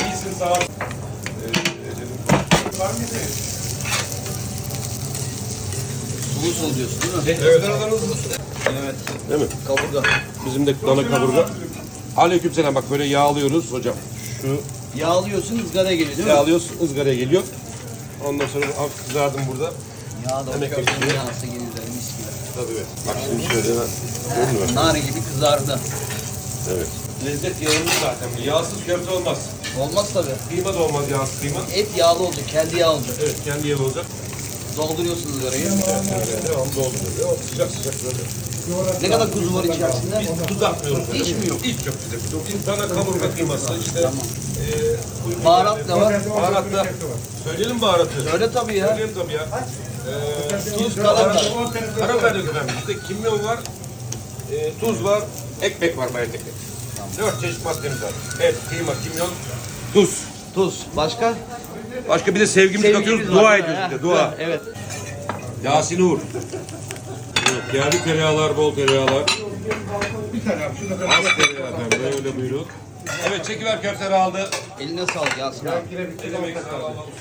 İyisin sağ ol. Sulu diyorsun değil mi? Evet. Evet. Değil mi? Kaburga. Bizim de dana kaburga. Aleykümselam bak böyle yağlıyoruz hocam. Şu Yağlıyorsun ızgaraya geliyor değil mi? yağlıyoruz ızgaraya geliyor. Ondan sonra hafif kızardım burada. Yağ da o Demek ki köftenin yağsı geliyor mis gibi. Tabii. Bak şimdi şöyle mü? Nar gibi kızardı. Evet. Lezzet yağında zaten. Yağsız köfte olmaz. Olmaz tabii. Kıyma da olmaz yağsız kıyma. Et yağlı olacak, kendi yağ olacak. Evet kendi yağı olacak. Dolduruyorsunuz ızgarayı. Evet, devam dolduruyor. O sıcak sıcak böyle. Ne kadar kuzu var içerisinde? Biz tuz atmıyoruz. Hiç mi yok? Hiç yok bize. Biz dana kaburga kıyması işte. Tamam. E, Baharat ne var? Baharat da. Söyleyelim baharatı. Öyle tabii ya. Söyleyelim tabii ya. Ee, Tuz, karabiber. Karabiber de önemli. İşte kimyon var, e, tuz var, ekmek var bayat ekmek. Dört çeşit maddemiz var. Et, kıyma, kimyon, tuz. Tuz. Başka? Başka bir de sevgimizi Sevgimiz katıyoruz, var, dua değil mi? ediyoruz bir de, dua. Evet. Yasin Uğur. Evet, yerli tereyağlar, bol tereyağlar. Az tereyağı efendim, böyle buyurun. Evet, çekiver köfteleri aldı. Eline sağlık Yasin abi. Sağ olun.